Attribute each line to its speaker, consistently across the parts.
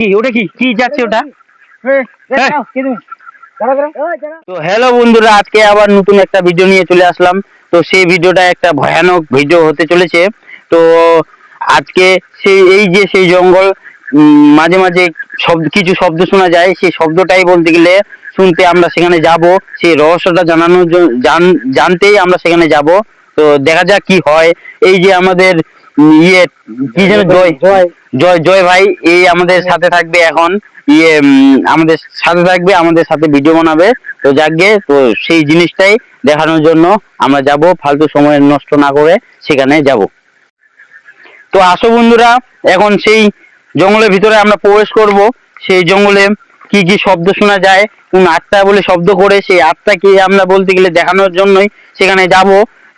Speaker 1: কি ওটা কি? কি যাচ্ছে ওটা। তো হ্যালো বন্ধুরা আজকে আবার নতুন একটা ভিডিও নিয়ে চলে আসলাম। তো সেই ভিডিওটা একটা ভয়ানক ভিডিও হতে চলেছে। তো আজকে সেই এই যে সেই জঙ্গল মাঝে মাঝে শব্দ কিছু শব্দ শোনা যায়। সেই শব্দটাই বলতে গেলে শুনতে আমরা সেখানে যাব। সেই রহস্যটা জানানোর জানতেই আমরা সেখানে যাব। তো দেখা যাক কি হয়। এই যে আমাদের ইয়ে কি যেন জয়
Speaker 2: জয়।
Speaker 1: জয়। জয় ভাই এই আমাদের সাথে থাকবে এখন ইয়ে আমাদের সাথে থাকবে আমাদের সাথে ভিডিও বানাবে। তো যাকগে তো সেই জিনিসটাই দেখানোর জন্য আমরা যাব ফালতু সময় নষ্ট না করে সেখানে যাব। তো আসো বন্ধুরা এখন সেই জঙ্গলের ভিতরে আমরা প্রবেশ করব। সেই জঙ্গলে কি কি শব্দ শোনা যায় কোন আত্মা বলে শব্দ করে সেই আত্মাকে আমরা বলতে গেলে দেখানোর জন্যই সেখানে যাব।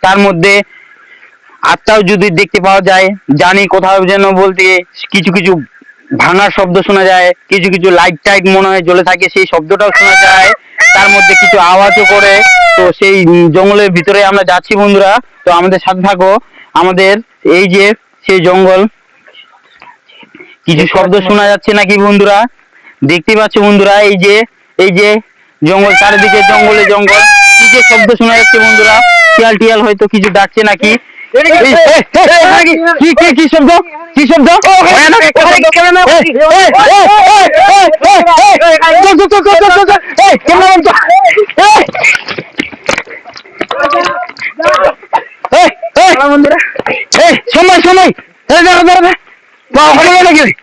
Speaker 1: তার মধ্যে আত্মাও যদি দেখতে পাওয়া যায়, জানি কোথাও যেন বলতে কিছু কিছু ভাঙার শব্দ শোনা যায়, কিছু কিছু লাইট টাইট মনে হয় জ্বলে থাকে, সেই শব্দটাও শোনা যায়, তার মধ্যে কিছু আওয়াজও করে। তো সেই জঙ্গলের ভিতরে আমরা যাচ্ছি বন্ধুরা, তো আমাদের সাথে থাকো। আমাদের এই যে সেই জঙ্গল, কিছু শব্দ শোনা যাচ্ছে নাকি বন্ধুরা? দেখতে পাচ্ছ বন্ধুরা, এই যে এই যে জঙ্গল, চারিদিকে জঙ্গলে জঙ্গল, কি যে শব্দ শোনা যাচ্ছে বন্ধুরা? শিয়াল টিয়াল হয়তো কিছু ডাকছে নাকি? কি কি কি শব্দ কি শব্দ সময় সময়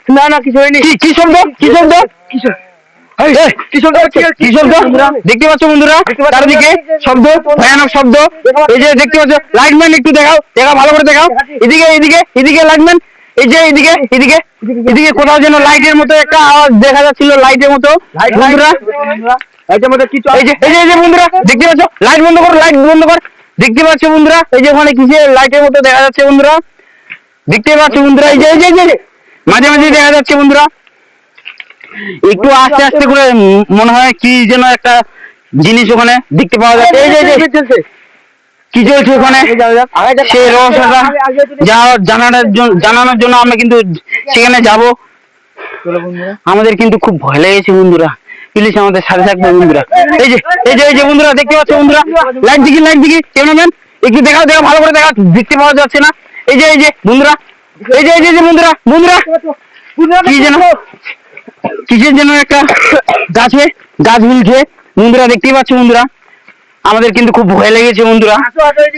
Speaker 1: না
Speaker 2: না কিছু হয়নি
Speaker 1: কি শব্দ কি শব্দ কি কি শব্দ দেখতে পাচ্ছ বন্ধুরা? চারিদিকে শব্দ ভয়ানক শব্দ। এই যে দেখতে পাচ্ছ লাইটম্যান একটু দেখাও দেখাও ভালো করে দেখাও। এদিকে এদিকে এদিকে লাইটম্যান এই যে এদিকে এদিকে এদিকে কোথাও যেন লাইটের মতো একটা আওয়াজ দেখা যাচ্ছিল লাইটের মতো। বন্ধুরা? এই যে এই যে বন্ধুরা দেখতে পাচ্ছ? লাইট বন্ধ কর লাইট বন্ধ কর। দেখতে পাচ্ছ বন্ধুরা? এই যে ওখানে কিসের লাইটের মতো দেখা যাচ্ছে বন্ধুরা। দেখতে পাচ্ছ বন্ধুরা? এই যে এই যে এই যে, এই যে। মাঝে মাঝে দেখা যাচ্ছে বন্ধুরা। একটু আস্তে আস্তে করে মনে হয় কি যেন একটা জিনিস ওখানে দেখতে পাওয়া যাচ্ছে। এই যে এই যে
Speaker 2: চলছে
Speaker 1: কি চলছে ওখানে? সেই রহস্যটা যা জানানোর জন্য জানানোর জন্য আমরা কিন্তু সেখানে যাব। আমাদের কিন্তু খুব ভয় লেগেছে বন্ধুরা। প্লিজ আমাদের সাথে থাকবে বন্ধুরা। এই যে এই যে এই যে বন্ধুরা দেখতে পাচ্ছ বন্ধুরা? লাইট দিকে লাইট দিকে ক্যামেরাম্যান একটু দেখাও দেখাও ভালো করে দেখাও দেখতে পাওয়া যাচ্ছে না। এই যে এই যে বন্ধুরা। এই যে এই যে এই যে বন্ধুরা বন্ধুরা। কি যেন কিসের জন্য একটা গাছে? গাছ মিলছে বন্ধুরা দেখতেই পাচ্ছ বন্ধুরা? আমাদের কিন্তু খুব ভয় লেগেছে বন্ধুরা।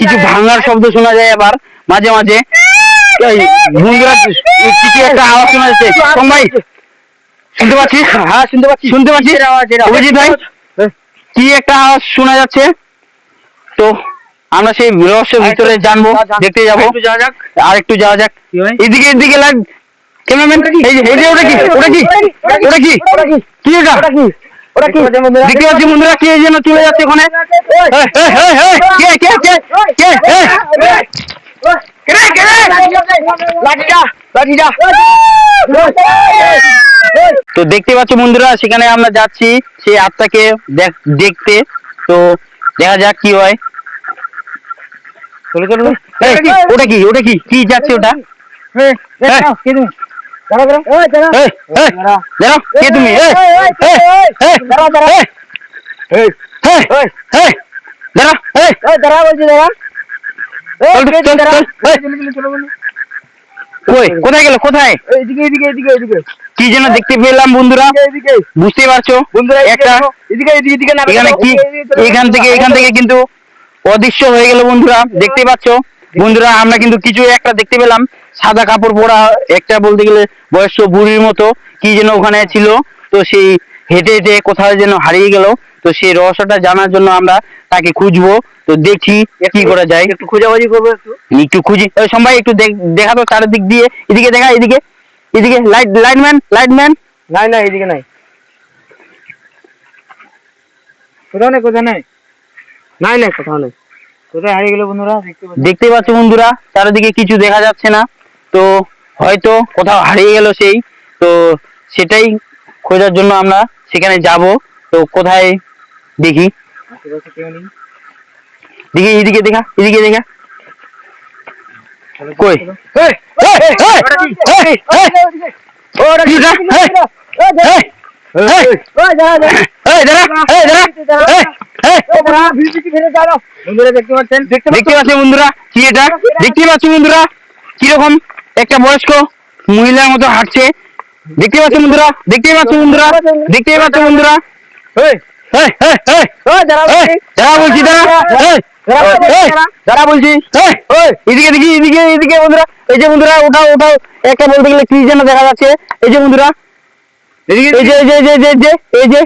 Speaker 1: কিছু ভাঙার শব্দ শোনা যায় আবার মাঝে মাঝে। বন্ধুরা কিছু একটা আওয়াজ শোনা যাচ্ছে। ভাই শুনতে পাচ্ছিস হ্যাঁ শুনতে পাচ্ছি। শুনতে পাচ্ছিস অভিজিৎ ভাই কি একটা আওয়াজ শোনা যাচ্ছে? তো আমরা সেই রহস্যের ভিতরে জানব দেখতে যাব।
Speaker 2: একটু যাওয়া যাক।
Speaker 1: আর একটু যাওয়া যাক। এদিকে এদিকে লাগ ক্যামেরাম্যান এই যে এই ওটা কি ওটা কি ওটা কি কি এটা
Speaker 2: ওরা কি
Speaker 1: দেখতে পাচ্ছি বন্ধুরা কে যেন চলে যাচ্ছে ওখানে এই, এই, এই, এই, কে কে কে কে এই,
Speaker 2: কেরে কেরে লাঠিটা লাঠিটা
Speaker 1: তো দেখতে পাচ্ছ বন্ধুরা সেখানে আমরা যাচ্ছি সেই আত্মাকে দেখ- দেখতে তো দেখা যাক কি হয় ওটা কি ওটা কি কি যাচ্ছে ওটা
Speaker 2: হ্যাঁ দাঁড়া দাঁড়া। ওই দাঁড়া।
Speaker 1: এই, এই, কে তুমি? এই, এই, এই,
Speaker 2: দাঁড়া দাঁড়া।
Speaker 1: এই,
Speaker 2: এই
Speaker 1: এই,
Speaker 2: এই
Speaker 1: এই, এই,
Speaker 2: দাঁড়া বলছি দাঁড়া।
Speaker 1: চল, চল, চল, চল, এই,
Speaker 2: চলো বন্ধু
Speaker 1: কই, কোথায় গেল? কোথায়?
Speaker 2: এদিকে এদিকে এদিকে এদিকে
Speaker 1: কি যেন দেখতে পেলাম বন্ধুরা। বুঝতেই পারছ?
Speaker 2: বন্ধুরা
Speaker 1: একটা
Speaker 2: এদিকে এদিকে এদিকে
Speaker 1: এখানে কি? এখান থেকে এখান থেকে কিন্তু অদৃশ্য হয়ে গেল বন্ধুরা। দেখতে পাচ্ছ? বন্ধুরা আমরা কিন্তু কিছু একটা দেখতে পেলাম। সাদা কাপড় পরা একটা বলতে গেলে বয়স্ক বুড়ির মতো কি যেন ওখানে ছিল। তো সেই হেঁটে হেঁটে কোথায় যেন হারিয়ে গেল। তো সেই রহস্যটা জানার জন্য আমরা তাকে খুঁজবো। তো দেখি কি করা যায়।
Speaker 2: একটু খোঁজাখুঁজি করব একটু।
Speaker 1: খুঁজি। সবাই একটু দেখ- দেখা তো চারিদিক দিয়ে। এদিকে দেখা এদিকে। এদিকে লাইট লাইটম্যান লাইটম্যান
Speaker 2: নাই না এদিকে নাই। কোথাও নেই কোথাও নেই। নাই নাই কোথাও নেই। কোথায় হারিয়ে গেল বন্ধুরা দেখতে পাচ্ছ
Speaker 1: বন্ধুরা চারিদিকে কিছু দেখা যাচ্ছে না তো হয়তো কোথাও হারিয়ে গেল সেই তো সেটাই খোঁজার জন্য আমরা সেখানে যাব তো কোথায় দেখি দেখি এদিকে দেখা এদিকে দেখা কই
Speaker 2: বন্ধুরা দেখতে পাচ্ছেন? দেখতে
Speaker 1: বন্ধুরা কি এটা? দেখতে বন্ধুরা? কীরকম একটা বয়স্ক মহিলার মতো হাঁটছে। দেখতে পাচ্ছি বন্ধুরা? দেখতে পাচ্ছি বন্ধুরা? দেখতে পাচ্ছি বন্ধুরা?
Speaker 2: ওই
Speaker 1: এই, বলছি। বলছি এদিকে দেখি এদিকে এদিকে বন্ধুরা। যে বন্ধুরা ওঠাও ওঠাও একটা বলতে গেলে কি যেন দেখা যাচ্ছে। এই যে বন্ধুরা। এই যে এই যে এই যে এই যে এই যে।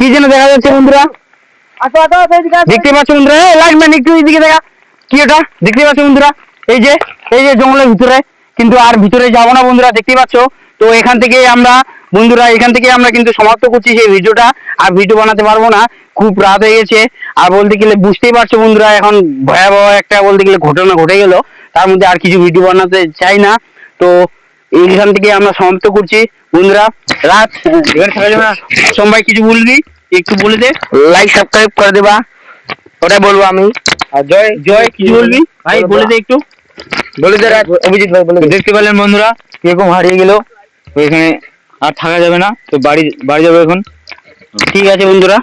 Speaker 1: কি যেন দেখা যাচ্ছে বন্ধুরা?
Speaker 2: আসো আসো
Speaker 1: দেখতে পাচ্ছ বন্ধুরা? এই লাইটম্যান একটু এদিকে দেখা। কি ওটা? দেখতে পাচ্ছ বন্ধুরা? এই যে এই যে জঙ্গলের ভিতরে। কিন্তু আর ভিতরে যাব না বন্ধুরা দেখতে পাচ্ছ? তো এখান থেকে আমরা বন্ধুরা এখান থেকে আমরা কিন্তু সমাপ্ত করছি সেই ভিডিওটা। আর ভিডিও বানাতে পারব না। খুব রাত হয়ে গেছে। আর বলতে গেলে বুঝতেই পারছ বন্ধুরা এখন ভয়াবহ একটা বলতে গেলে ঘটনা ঘটে গেল। তার মধ্যে আর কিছু ভিডিও বানাতে চাই না। তো এইখান থেকে আমরা সমাপ্ত করছি। বন্ধুরা রাত। এবার থাকা যাবে সোমবার কিছু বলবি? একটু বলে দে। লাইক সাবস্ক্রাইব করে দেবা। ওটাই বলব আমি।
Speaker 2: আর জয়
Speaker 1: জয় কি বলবি? ভাই বলে দে একটু।
Speaker 2: বলে দে অভিজিৎ ভাই বলে
Speaker 1: দেখতে পেলেন বন্ধুরা কীরকম হারিয়ে গেল। তো এখানে আর থাকা যাবে না। তো বাড়ি বাড়ি যাব এখন। ঠিক আছে বন্ধুরা।